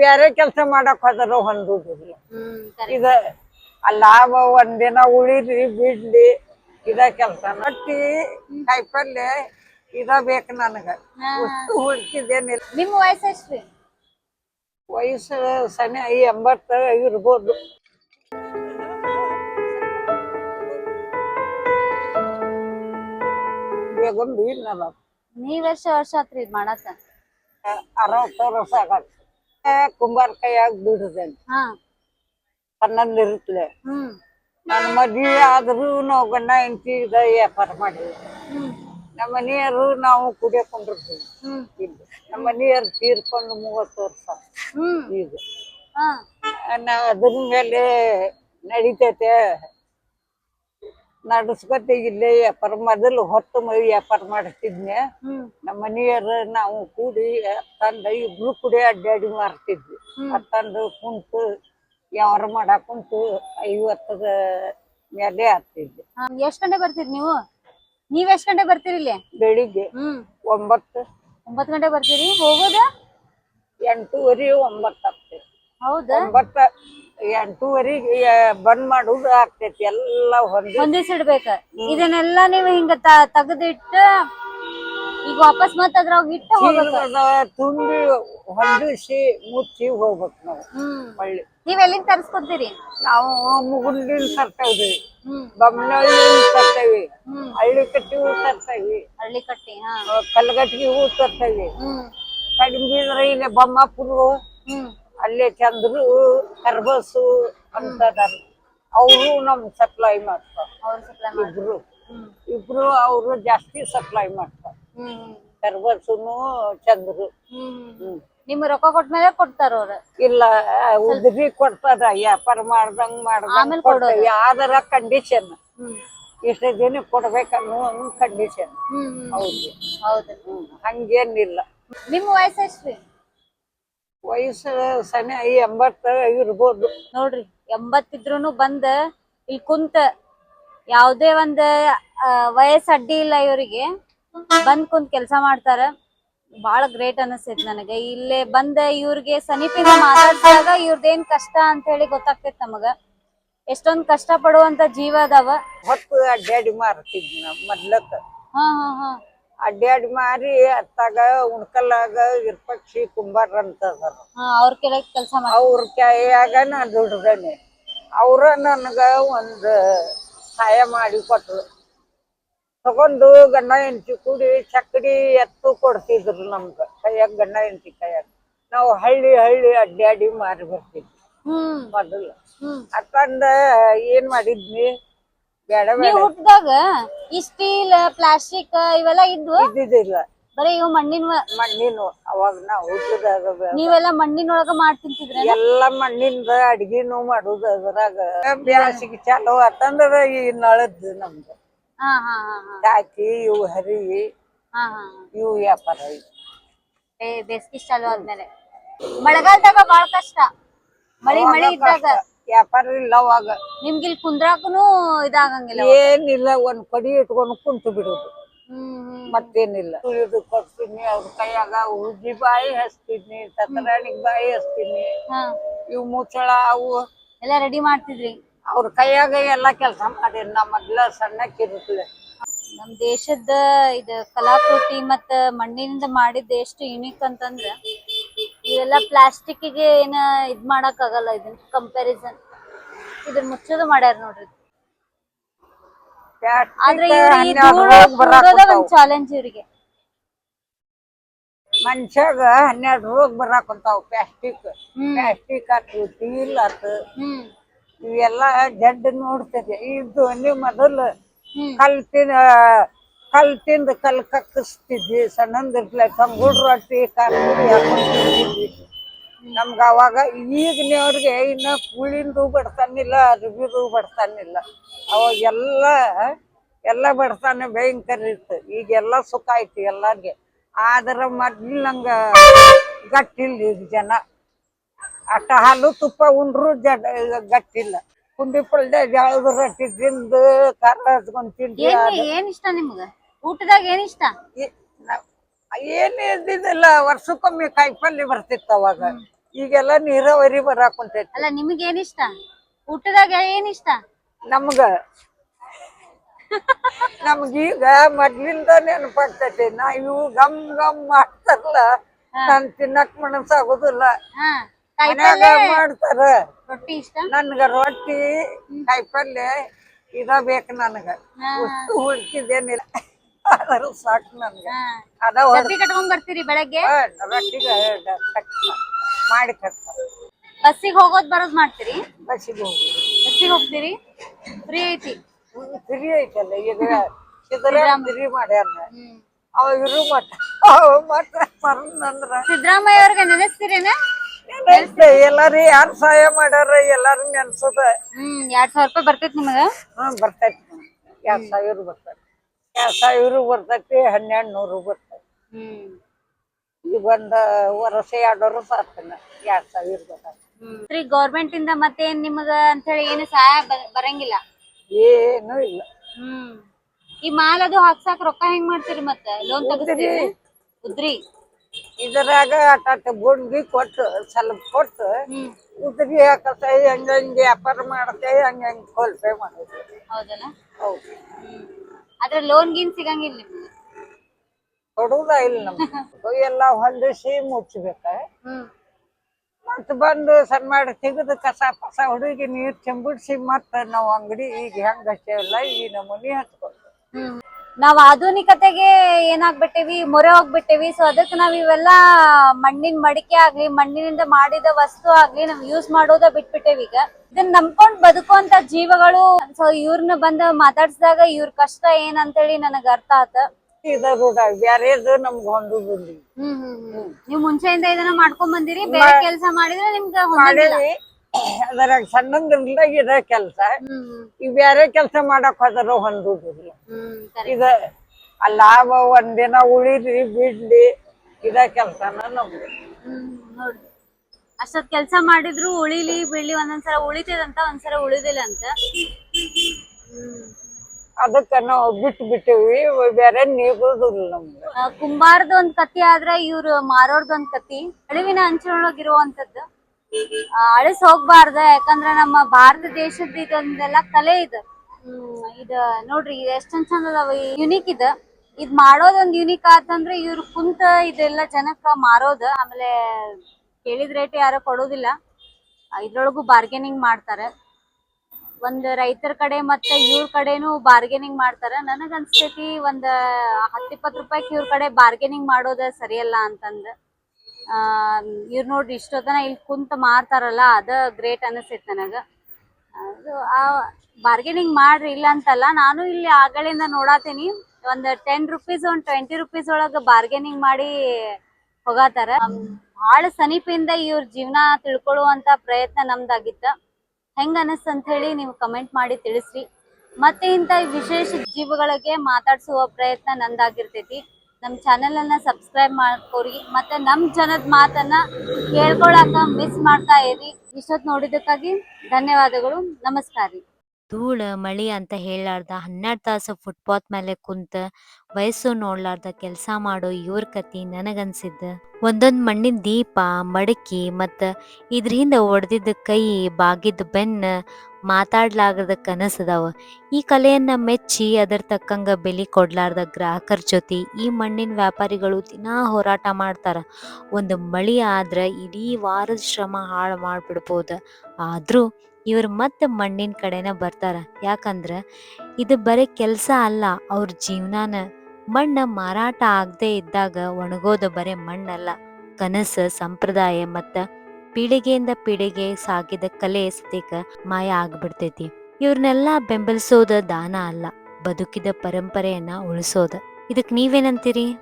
ಬ್ಯಾರೆ ಕೆಲಸ ಮಾಡಕ್ ಹೋದ್ರ ಹೊಂದುದಿಲ್ಲ. ಇದ ಲಾಭ ಒಂದಿನ ಉಳಿರಿ ಬಿಡ್ಲಿ ಇದ ಕೆಲಸ. ರೊಟ್ಟಿ ಕಾಯಿಪಲ್ಯ ಇದ ಬೇಕು ನನಗ. ಹುಡುಕಿದೇನಿಲ್ಲ ನಿಮ್ ವಯಸ್ಸು ಎಷ್ಟ್ರಿ? ವಯಸ್ಸು ಸನಿ ಎಂಬತ್ತ ಇರ್ಬೋದು. ಬೇಗೊಂದು ಇಲ್ಲ ನೀವ್ ಎಷ್ಟು ವರ್ಷ ಆತ್ರಿ ಇದ್ ಮಾಡತ್ತ ಅರವತ್ತು ವರ್ಷ ಆಗತ್ತೆ. ಕುಂಬಾರ ಕೈಯಾಗ ದುಡಿದೇನೆ ಹಾ. ಇರುತ್ತಲೆ ಹ್ಮ್. ನನ್ನ ಮದ್ವೆ ಆದ್ರೂ ನಾವು ಗಂಡ ಹೆಂಡತಿ ಇದ ವ್ಯಾಪಾರ ಮಾಡಿ ನಮ್ಮ ಮನೆಯವರು ನಾವು ಹ್ಮ್. ಇಲ್ಲಿ ನಮ್ಮ ಮನೆಯವ್ರು ತೀರ್ಕೊಂಡು ಮೂವತ್ತು ವರ್ಷ. ಹ್ಮ್. ಈಗ ಹಾ. ನಾ ಅದ್ರ ಮೇಲೆ ನಡಿತೈತೆ. ನಡ್ಸ್ಕೊತ ಇಲ್ಲೇ ವ್ಯಾಪಾರ ಮೊದಲು ಹೊತ್ತು ಮೈ ವ್ಯಾಪಾರ ಮಾಡ್ತಿದ್ನೆ ನಮ್ಮ ಮನೆಯವ್ರ ನಾವು ಕೂಡಿ ತಂದ ಇಬ್ರು ಕೂಡಿ ಅಡ್ಡಾಡಿ ಮಾರ್ತಿದ್ವಿ. ತಂದು ಕುಂತು ಯಾವಾರ ಮಾಡಕ್ ಕುಂತು ಐವತ್ತದ ಮೇಲೆ ಆಗ್ತಿದ್ವಿ ಎಷ್ಟ್ ಗಂಟೆ ಬರ್ತೀರಿ ನೀವು? ನೀವ್ ಎಷ್ಟ್ ಗಂಟೆ ಬರ್ತೀರಿ ಇಲ್ಲಿ? ಬೆಳಿಗ್ಗೆ. ಹ್ಮ್. ಒಂಬತ್ತು. ಒಂಬತ್ ಗಂಟೆ ಬರ್ತೀರಿ? ಹೋಗೋದ? ಎಂಟೂವರೆ ಒಂಬತ್ತು ಆಗ್ತೈತಿ ಹೌದಾ? ಒಂಬತ್ತ ಎಂಟೂವರೆಗೆ ಬಂದ್ ಮಾಡುದು ಆಗ್ತೈತಿ ಎಲ್ಲ ಹೊಂದಿ ಒಂದಿವ್ಸ ಇಡ್ಬೇಕ ಇದನ್ನೆಲ್ಲ ನೀವು ಹಿಂಗ ತೆಗ್ದಿಟ್ಟ ಈಗ ವಾಪಸ್ ಮತ್ ಅದ್ರಾಗ ಇಟ್ಟ ಹೋಗ್ಬೇಕು. ತುಂಬಿ ಹೊಂದಿಸಿ ಮುಚ್ಚಿ ಹೋಗ್ಬೇಕು ನಾವು. ಹ್ಮ್. ಹೊಳ್ಳಿ ನೀವ್ ಎಲ್ಲಿಂದ ತರ್ಸ್ಕೊತೀರಿ? ನಾವು ಮುಗುಂಡಿನ ತರ್ತೇವ್ರಿ. ಹ್ಮ್. ತರ್ತೇವಿ. ಹ್ಮ್. ಹಳ್ಳಿ ಕಟ್ಟಿ ಹೂ ತರ್ತೇವಿ. ಹಳ್ಳಿ ಕಟ್ಟಿ ಹಾ ಕಲ್ಗಟ್ಟಿಗೆ ಹೂ ತರ್ತೇವಿ. ಹ್ಮ್. ಕಡಿಮೆ ಇದ್ರೆ ಇಲ್ಲಿ ಬೊಮ್ಮಾಪುರು ಹ್ಮ್. ಅಲ್ಲೇ ಚಂದ್ರು ಕರ್ಬಸು ಅಂತ ಅವರು ನಮ್ ಸಪ್ಲೈ ಮಾಡ್ತಾರೆ. ಅವ್ರ ಸಪ್ಲೈ ಮಾಡಿ ಇಬ್ರು. ಇಬ್ರು ಅವರು ಜಾಸ್ತಿ ಸಪ್ಲೈ ಮಾಡ್ತಾರ. ಕರ್ಬಸುನು ಚಂದ್ರು. ನಿಮ್ ರೊಕ್ಕ ಕೊಟ್ಮೇಲೆ ಕೊಡ್ತಾರ ಅವ್ರ. ಇಲ್ಲ ಉದ್ರಿ ಕೊಡ್ತಾರ. ವ್ಯಾಪಾರ ಮಾಡ್ದಂಗ್ ಮಾಡ್ದಂಗ್ ಯಾವ್ದಾರ ಕಂಡೀಷನ್ ಇಷ್ಟ ದಿನ ಕೊಡ್ಬೇಕನ್ನೋ ಕಂಡೀಷನ್ ಹೌದು. ಹೌದು. ಹಂಗೇನಿಲ್ಲ. ನಿಮ್ ವಯಸ್ಸು ಎಷ್ಟ್ರಿ? ವಯಸ್ಸು ಸನಿ ಎಂಬತ್ತ ಇರ್ಬೋದು ನೋಡ್ರಿ ಎಂಬತ್ತಿದ್ರೂನು ಬಂದ ಇಲ್ಲಿ ಕುಂತ ಯಾವ್ದೇ ಒಂದ್ ವಯಸ್ಸು ಅಡ್ಡಿ ಇಲ್ಲ ಇವ್ರಿಗೆ ಬಂದ್ ಕುಂತ ಕೆಲಸ ಮಾಡ್ತಾರ. ಬಹಳ ಗ್ರೇಟ್ ಅನಿಸ್ತೈತ್ ನನಗೆ. ಇಲ್ಲೇ ಬಂದ ಇವ್ರಿಗೆ ಸಮೀಪಿಂದ ಮಾತಾಡ್ಸಿದಾಗ ಇವ್ರದೇನ್ ಕಷ್ಟ ಅಂತ ಹೇಳಿ ಗೊತ್ತಾಗ್ತೈತಿ ನಮಗ. ಎಷ್ಟೊಂದ್ ಕಷ್ಟ ಪಡುವಂತ ಜೀವ ಅದಾವ. ಹೊತ್ತು ಅಡ್ಡಾಡಿ ಮಾರ್ತಿದ್ವಿ ನಾವು ಮೊದ್ಲಕ್ಕ. ಹಾ ಹಾ ಹಾ. ಅಡ್ಡಾಡಿ ಮಾರಿ ಅತ್ತಾಗ ಉಣ್ಕಲ್ಲಾಗ ಇರ್ಪಕ್ಷಿ ಕುಂಬಾರ ಅಂತ ಅದರ ಹಾ ಅವ್ರ ಕೆಳಗೆ ಕೆಲಸ ಅವ್ರ ಕೈಯಾಗ ನಾ ದುಡ್ದೇನೆ. ಅವ್ರ ನನಗ ಒಂದು ಸಹಾಯ ಮಾಡಿ ಕೊಟ್ರು. ತಗೊಂಡು ಗಂಡ ಹೆಂಡತಿ ಕೂಡಿ ಚಕ್ಕಡಿ ಎತ್ತು ಕೊಡ್ತಿದ್ರು ನಮ್ಗ. ಕೈಯಾಗ ಗಂಡ ಹೆಂಡತಿ ಕೈಯಾಗ. ನಾವು ಹಳ್ಳಿ ಹಳ್ಳಿ ಅಡ್ಡಾಡಿ ಮಾರಿ ಬರ್ತಿದ್ವಿ. ಮೊದಲು. ಅಕ್ಕಂದ ಏನ್ ಮಾಡಿದ್ನಿ ಬೇಡ ಬೇಡ. ನೀವ್ ಹುಟ್ದಾಗ ಈ ಸ್ಟೀಲ್ ಪ್ಲಾಸ್ಟಿಕ್ ಇವೆಲ್ಲ ಇದ್ವು? ಇದ್ದಿದ್ದಿಲ್ಲ. ಬರೀ ಇವ್ ಮಣ್ಣಿನ ಮಣ್ಣಿನ ಅವಾಗ ನಾವು ಹುಟ್ಟಿದಾಗ ಬೆ- ನೀವೆಲ್ಲ ಮಣ್ಣಿನೊಳಗ ಮಾಡ್ ತಿಂತಿದ್ರ ಎಲ್ಲ ಮಣ್ಣಿಂದ ಅಡ್ಗಿನೂ ಮಾಡುದು ಅದ್ರಾಗ. ಬ್ಯಾಸಿಗೆ ಚಾಲು ಆತಂದ್ರ ಈ ನಳದ್ ನಮ್ದು. ಹಾ ಹಾ ಹಾ ಹಾ. ಚಾಕಿ ಇವು ಹರಿ ಹಾ ಹಾ ಇವು ವ್ಯಾಪಾರ ಐತಿ. ಬೇಸಿಗೆ ಚಾಲು ಆದ್ಮೇಲೆ. ಮಳೆಗಾಲದಾಗ ಬಾಳ ಕಷ್ಟ. ಮಳಿ ಮಳಿ ಇದ್ದಾಗ. ವ್ಯಾಪಾರ ಇಲ್ಲ ಅವಾಗ. ನಿಮ್ಗೆ ಇಲ್ಲಿ ಕುಂದ್ರಾಕನು ಇದಾಗಂಗಿಲ್ಲ ಏನಿಲ್ಲ ಒಂದ್ ಕಡಿ ಇಟ್ಕೊಂಡು ಕುಂತು ಬಿಡುದು. ಮತ್ತೇನಿಲ್ಲ. ಇದು ಕೊಡ್ತೀನಿ ಅವ್ರ ಕೈಯಾಗ ಉಜ್ಜಿ ಬಾಯಿ ಹಚ್ತೀನಿ ತತರಾಣಿಗ್ ಬಾಯಿ ಹಚ್ತೀನಿ. ಇವು ಮುಚ್ಚಳ ಅವು. ಎಲ್ಲ ರೆಡಿ ಮಾಡ್ತಿದ್ರಿ? ಅವ್ರ ಕೈಯಾಗ ಎಲ್ಲಾ ಕೆಲಸ ಮಾಡಿದ್ರಿ ನಾ ಮೊದ್ಲ ಸಣ್ಣಕ್ಕಿರುತ್ತಲೆ ನಮ್ ದೇಶದ ಇದ ಕಲಾಕೃತಿ ಮತ್ತ ಮಣ್ಣಿನಿಂದ ಮಾಡಿದ ಎಷ್ಟು ಯುನಿಕ್ ಅಂತಂದ್ರ ಇವೆಲ್ಲ ಪ್ಲಾಸ್ಟಿಕ್ಗೆ ಏನ ಇದ್ ಮಾಡಕ್ ಆಗಲ್ಲ ಇದನ್ ಕಂಪ್ಯಾರಿಸನ್ ಇದನ್ ಮುಚ್ಚೋದು ಮಾಡ್ಯಾರ ನೋಡ್ರಿ. ಆದ್ರೆ ಇವ್ರು ಈ ಒಂದ್ ಚಾಲೆಂಜ್ ಇವ್ರಿಗೆ. ಮನುಷ್ಯಾಗ ಹನ್ನೆರಡು ರೋಗ ಹೊಂತಾವ್ ಪ್ಲಾಸ್ಟಿಕ್ ಪ್ಲಾಸ್ಟಿಕ್ ಆತು ಸ್ಟೀಲ್ ಆತು. ಇವೆಲ್ಲ ಜಡ್ ನೋಡ್ತದೆ ಇದು ನೀವು ಮೊದಲು ಹ್ಮ್. ಕಲ್ ತಿಂದ ಕಲ್ ತಿಂದು ಕಲ್ ಕಕ್ಕಿಸ್ತಿದ್ವಿ. ಸಣ್ಣಂದಿರ್ಲೆ ತಂಗುಡ್ ರೊಟ್ಟಿ ಕಾರ್ಪುಡಿ ಹಾಕೊಂಡಿದ್ವಿ ನಮ್ಗ ಅವಾಗ ಈಗಿನವ್ರಿಗೆ ಇನ್ನ ಕೂಳಿಂದು ಬಡ್ತಾನಿಲ್ಲ ಅರಿವಿದು ಬಡ್ತಾನಿಲ್ಲ ಅವಾಗ ಎಲ್ಲ ಎಲ್ಲ ಬಡ್ತಾನೆ ಭಯಂಕರ ಇತ್ತು. ಈಗೆಲ್ಲ ಸುಖ ಐತಿ ಎಲ್ಲಾರ್ಗೆ. ಆದ್ರ ಮೊದ್ಲಂಗ ಗಟ್ಟಿಲ್ಲ ಈಗ ಜನ. ಅಟ್ಟ ಹಾಲು ತುಪ್ಪ ಉಂಡ್ರು ಜಡ ಗಟ್ಟಿಲ್ಲ. ಕುಂಡಿ ಪಲ್ಡೆ ಜಳದ ರೊಟ್ಟಿ ತಿಂದು ಖಾರ ಹಚ್ಕೊಂಡ್ ತಿಂದು ಏನ್ ಏನ್ ಇಷ್ಟ ನಿಮ್ಗ? ಊಟದಾಗ ಏನ್ ಇಷ್ಟ? ಏನ್ ಇದ್ದಿದ್ದಿಲ್ಲ ವರ್ಷಕ್ಕೊಮ್ಮೆ ಕಾಯಿಪಲ್ಲೆ ಬರ್ತಿತ್ತು ಅವಾಗ. ಈಗೆಲ್ಲ ನೀರಾವರಿ ಬರಾಕ್ ಕುಂತೈತಿ. ಅಲ್ಲ ನಿಮಗೆ ಏನ್ ಇಷ್ಟ? ಊಟದಾಗ ಏನ್ ಇಷ್ಟ? ನಮ್ಗ. ನಮ್ಗೀಗ ಮೊದ್ಲಿಂದ ನೆನಪಾಗ್ತೈತಿ. ನಾ ಇವು ಗಮ್ ಗಮ್ ಮಾಡ್ತಾರಲ್ಲ ನಾನ್ ತಿನ್ನಕ್ ಮನಸ್ಸಾಗೋದಿಲ್ಲ ಹಾ. ಮನ್ಯಾಗ ಕಾಯಿಪಲ್ಲೆ ಮಾಡ್ತಾರ. ರೊಟ್ಟಿ ಇಷ್ಟ? ನನ್ಗ ರೊಟ್ಟಿ ಕಾಯಿಪಲ್ಲೆ ಇದ ಬೇಕು ನನಗ ಉಷ್ಟು ಉಳ್ಕಿದ್ದೇನಿಲ್ಲ. ಅದ್ರ ಸಾಕು ನನ್ಗೆ. ಅದ ಡಬ್ಬಿ ಕಟ್ಕೊಂಡ್ ಬರ್ತೀರಿ ಬೆಳಗ್ಗೆ? ಮಾಡಿ ಬಸ್ಸಿಗೆ ಹೋಗೋದ್ ಬರೋದ್ ಮಾಡ್ತೀರಿ? ಬಸ್ಸಿಗೆ ಹೋಗುದು. ಬಸ್ಸಿಗೆ ಹೋಗ್ತೀರಿ? ಫ್ರೀ ಐತಿ. ಫ್ರೀ ಐತಲ್ಲ ಈಗ ಸಿದ್ದರಾಮ ಫ್ರೀ ಮಾಡ್ಯಾರ. ಅವ ಇರು ಮಟ್ಟ ಅವ ಬರಂದ್ರ ಸಿದ್ದರಾಮಯ್ಯ ಅವ್ರಿಗೆ ನೆನೆಸ್ತೀರೇನ? ಎಲ್ಲಾರು ಯಾರು ಸಹಾಯ ಮಾಡ್ಯಾರ ಎಲ್ಲಾರು ನೆನ್ಸದ. ಹ್ಮ್ ಎರಡ್ ಸಾವಿರ ರೂಪಾಯಿ ಬರ್ತೈತಿ ನಿಮಗ. ಹ್ಮ್ ಬರ್ತೈತಿ. ಎರಡ್ ಸಾವಿರ ಬರ್ತೈತಿ ಸಾವಿರ ಬರ್ತೈತಿ ಹನ್ನೆರಡು ನೂರು ಬರ್ತೈತಿ. ಈ ಈಗ ಒಂದ್ ವರ್ಷ ಎರಡು ವರ್ಷ ಆಗ್ತಾನ ಎರಡ್ ಸಾವಿರ ಬರ್ತೈತಿ. ಗೌರ್ಮೆಂಟ್ ಇಂದ ಮತ್ತೆ ನಿಮಗ ಅಂತ ಹೇಳಿ ಏನು ಸಹಾಯ ಬ- ಬರಂಗಿಲ್ಲ? ಏನು ಇಲ್ಲ. ಹ್ಮ್. ಈ ಮಾಲ್ ಅದು ಹಾಕ್ಸಾಕ ರೊಕ್ಕ ಹೆಂಗ್ ಮಾಡ್ತೀರಿ ಮತ್ತೆ? ಲೋನ್ ತಗಸ್ತೀರಿ? ಉದ್ರಿ. ಇದರಾಗ ಅಟ್ಟ ಗುಂಡಿ ಕೊಟ್ಟು ಸ್ವಲ್ಪ ಕೊಟ್ಟು ಹ್ಮ್. ಉದ್ರಿ ಹಾಕತ್ತೆ ಹಂಗ ಹಂಗೆ ವ್ಯಾಪಾರ ಮಾಡತ್ತೆ ಹಂಗ ಹಂಗೆ ಫೋನ್ ಪೇ ಮಾಡುತ್ತೆ ಹೌದಲ್ಲ? ಹೌದು. ಹ್ಮ್. ಆದ್ರೆ ಲೋನ್ ಗೀನ್ ಸಿಗಂಗಿಲ್ಲ ನಿಮ್ಗೆ. ಕೊಡುವುದ ಇಲ್ಲ ನಮ್ಗೆ. ಎಲ್ಲ ಹೊಂದಿಸಿ ಮುಚ್ಚಬೇಕ ಹ್ಮ್. ಮತ್ ಬಂದು ಸಣ್ಣ ಮಾಡಿ ತೆಗೆದು ಕಸ ಕಸ ಹುಡುಗಿ ನೀರ್ ಚೆಂಬಿಡ್ಸಿ ಮತ್ತ ನಾವು ಅಂಗಡಿ ಈಗ ಹೆಂಗ್ ಹಚ್ಚೇವಲ್ಲ ಈ ನಮೂನಿ ಹಚ್ಕೊಂಡು ಹ್ಮ್. ನಾವ್ ಆಧುನಿಕತೆಗೆ ಏನಾಗ್ಬಿಟ್ಟಿವಿ ಮೊರೆ ಹೋಗ್ಬಿಟ್ಟಿವಿ. ಸೊ ಅದಕ್ಕೆ ನಾವ್ ಇವೆಲ್ಲ ಮಣ್ಣಿನ ಮಡಿಕೆ ಆಗ್ಲಿ ಮಣ್ಣಿನಿಂದ ಮಾಡಿದ ವಸ್ತು ಆಗ್ಲಿ ನಾವ್ ಯೂಸ್ ಮಾಡೋದ ಬಿಟ್ಬಿಟ್ಟೇವಿ ಈಗ. ಇದನ್ನ ನಂಬ್ಕೊಂಡ್ ಬದುಕುವಂತ ಜೀವಗಳು ಸೊ ಇವ್ರನ್ನ ಬಂದ ಮಾತಾಡ್ಸಿದಾಗ ಇವ್ರ ಕಷ್ಟ ಏನಂತೇಳಿ ನನಗ ಅರ್ಥ ಆತ. ಇದ ರೂಢ ಬ್ಯಾರೇದು ನಮ್ಗೆ ಹೊಂದುದಿಲ್ಲ ಹ್ಮ್ ಹ್ಮ್ ಹ್ಮ್. ನೀವ್ ಮುಂಚೆಯಿಂದ ಇದನ್ನ ಮಾಡ್ಕೊಂಡ್ ಬಂದಿರಿ ಬೇರೆ ಕೆಲಸ ಮಾಡಿದ್ರೆ ನಿಮ್ಗೆ ಅದ್ರಾಗ ಸಣ್ಣಂದ್ರಿಂದ ಇದ ಕೆಲ್ಸ. ಈ ಬ್ಯಾರೆ ಕೆಲ್ಸ ಮಾಡಕ್ ಹೋದ್ರ ಹೊಂದುದಿಲ್ಲ ಇದ ಲಾಭ ಒಂದಿನ ಉಳಿರಿ ಬಿಡ್ಲಿ ಇದ ಕೆಲ್ಸನ ನಮ್ದು. ನೋಡ್ರಿ. ಅಷ್ಟೊತ್ ಕೆಲ್ಸ ಮಾಡಿದ್ರು ಉಳಿಲಿ ಬಿಳಿ ಒಂದೊಂದ್ಸಲ ಉಳಿತದಂತ ಒಂದ್ಸಲ ಉಳಿದಿಲ್ಲ ಅಂತ ಅದಕ್ಕ ನಾವು ಬಿಟ್ಟು ಬಿಟ್ಟಿವಿ ಬೇರೆ ನೀಗುದಿಲ್ಲ ನಮ್ಗೆ ಕುಂಬಾರದ ಒಂದ್ ಕತಿ ಆದ್ರ ಇವ್ರು ಮಾರೋರ್ದ ಒಂದ್ ಕತಿ. ಅಳಿವಿನ ಅಂಚಿನೊಳಗಿರುವಂತದ್ದು ಅಳಿಸ್ ಹೋಗ್ಬಾರ್ದ ಯಾಕಂದ್ರ ನಮ್ಮ ಭಾರತ ದೇಶದ ಇದೊಂದೆಲ್ಲ ಕಲೆ ಇದು. ಇದ ನೋಡ್ರಿ, ಇದು ಎಷ್ಟೊಂದ್ ಚಂದ ಅದಾವ ಯುನಿಕ್ ಇದ. ಇದ್ ಮಾಡೋದೊಂದ್ ಯುನಿಕ್ ಆತಂದ್ರ ಇವ್ರು ಕುಂತ ಇದೆಲ್ಲ ಜನಕ್ಕ ಮಾರೋದ. ಆಮೇಲೆ ಕೇಳಿದ ರೇಟ್ ಯಾರು ಕೊಡೋದಿಲ್ಲ. ಇದ್ರೊಳಗು ಬಾರ್ಗೇನಿಂಗ್ ಮಾಡ್ತಾರೆ. ಒಂದ್ ರೈತರ ಕಡೆ ಮತ್ತೆ ಇವ್ರ ಕಡೆನೂ ಬಾರ್ಗೇನಿಂಗ್ ಮಾಡ್ತಾರ. ನನಗ್ ಅನ್ಸ್ತೈತಿ ಒಂದ್ ಹತ್ತ್ ಇಪ್ಪತ್ ರೂಪಾಯಿ ಇವ್ರ ಕಡೆ ಬಾರ್ಗೇನಿಂಗ್ ಮಾಡೋದ ಸರಿಯಲ್ಲ ಅಂತಂದ. ಇವ್ರ್ ನೋಡ್ರಿ ಇಷ್ಟೊತ್ತನ ಇಲ್ಲಿ ಕುಂತ ಮಾರ್ತಾರಲ್ಲ, ಅದ ಗ್ರೇಟ್ ಅನಿಸ್ತೈತಿ ನನಗ. ಆ ಬಾರ್ಗೇನಿಂಗ್ ಮಾಡ್ರಿ ಇಲ್ಲ ಅಂತಲ್ಲ, ನಾನು ಇಲ್ಲಿ ಆಗಳಿಂದ ನೋಡಾತೀನಿ. ಒಂದ್ ಟೆನ್ ರುಪೀಸ್ ಒಂದ್ ಟ್ವೆಂಟಿ ರುಪೀಸ್ ಒಳಗ ಬಾರ್ಗೇನಿಂಗ್ ಮಾಡಿ ಹೋಗಾತಾರ. ಭಾಳ ಸನೀಪಿಂದ ಇವ್ರ ಜೀವನ ತಿಳ್ಕೊಳ್ಳುವಂತ ಪ್ರಯತ್ನ ನಮ್ದಾಗಿತ್ತ. ಹೆಂಗ ಅನಸ್ತ ಅಂತ ಹೇಳಿ ನೀವು ಕಮೆಂಟ್ ಮಾಡಿ ತಿಳಿಸ್ರಿ. ಮತ್ತೆ ಇಂತ ವಿಶೇಷ ಜೀವಗಳಿಗೆ ಮಾತಾಡ್ಸುವ ಪ್ರಯತ್ನ ನಂದಾಗಿರ್ತೈತಿ. ನಮ್ಮ ಚಾನೆಲ್ ಅನ್ನ ಸಬ್ಸ್ಕ್ರೈಬ್ ಮಾಡ್ಕೋರಿ, ಮತ್ತೆ ನಮ್ಮ ಜನದ ಮಾತನ್ನ ಕೇಳ್ಕೊಳಕ ಮಿಸ್ ಮಾಡ್ತಾ ಇರಿ. ಇಷ್ಟೊತ್ತು ನೋಡಿದ್ದಕ್ಕಾಗಿ ಧನ್ಯವಾದಗಳು. ನಮಸ್ಕಾರ ರೀ. ಧೂಳ, ಮಳಿ ಅಂತ ಹೇಳಾರ್ದ ಹನ್ನೆರಡು ತಾಸು ಫುಟ್ಪಾತ್ ಮೇಲೆ ಕುಂತ ವಯಸ್ಸು ನೋಡ್ಲಾರ್ದ ಕೆಲಸ ಮಾಡೋ ಇವ್ರ ಕತಿ ನನಗನ್ಸಿದ್ದ. ಒಂದೊಂದ್ ಮಣ್ಣಿನ ದೀಪ, ಮಡಕಿ ಮತ್ತ ಇದ್ರ ಹಿಂದ ಒಡ್ದಿದ್ದ ಕೈ ಬಾಗಿದ್ದ ಬೆನ್ನ ಮಾತಾಡ್ಲಾಗದ ಕನಸದಾವ. ಈ ಕಲೆಯನ್ನ ಮೆಚ್ಚಿ ಅದರ ತಕ್ಕಂಗ ಬೆಲಿ ಕೊಡ್ಲಾರ್ದ ಗ್ರಾಹಕರ ಜೊತೆ ಈ ಮಣ್ಣಿನ ವ್ಯಾಪಾರಿಗಳು ದಿನಾ ಹೋರಾಟ ಮಾಡ್ತಾರ. ಒಂದು ಮಳಿ ಆದ್ರ ಇಡೀ ವಾರದ ಶ್ರಮ ಹಾಳು ಮಾಡ್ಬಿಡ್ಬೋದ. ಆದ್ರೂ ಇವ್ರು ಮತ್ತೆ ಮಣ್ಣಿನ ಕಡೆನ ಬರ್ತಾರ. ಯಾಕಂದ್ರ ಇದು ಬರೀ ಕೆಲಸ ಅಲ್ಲ. ಅವ್ರ ಜೀವನಾನ ಮಣ್ಣ ಮಾರಾಟ ಆಗದೆ ಇದ್ದಾಗ ಒಣಗೋದು ಬರೀ ಮಣ್ಣಲ್ಲ. ಕನಸು, ಸಂಪ್ರದಾಯ ಮತ್ತ ಪೀಳಿಗೆಯಿಂದ ಪೀಳಿಗೆ ಸಾಗಿದ ಕಲೆ ಸತೇಕ ಮಾಯ ಆಗ್ಬಿಡ್ತೈತಿ. ಇವ್ರನ್ನೆಲ್ಲ ಬೆಂಬಲಿಸೋದ ದಾನ ಅಲ್ಲ. ಬದುಕಿದ ಪರಂಪರೆಯನ್ನ ಉಳಿಸೋದ. ಇದಕ್ ನೀವೇನಂತೀರಿ?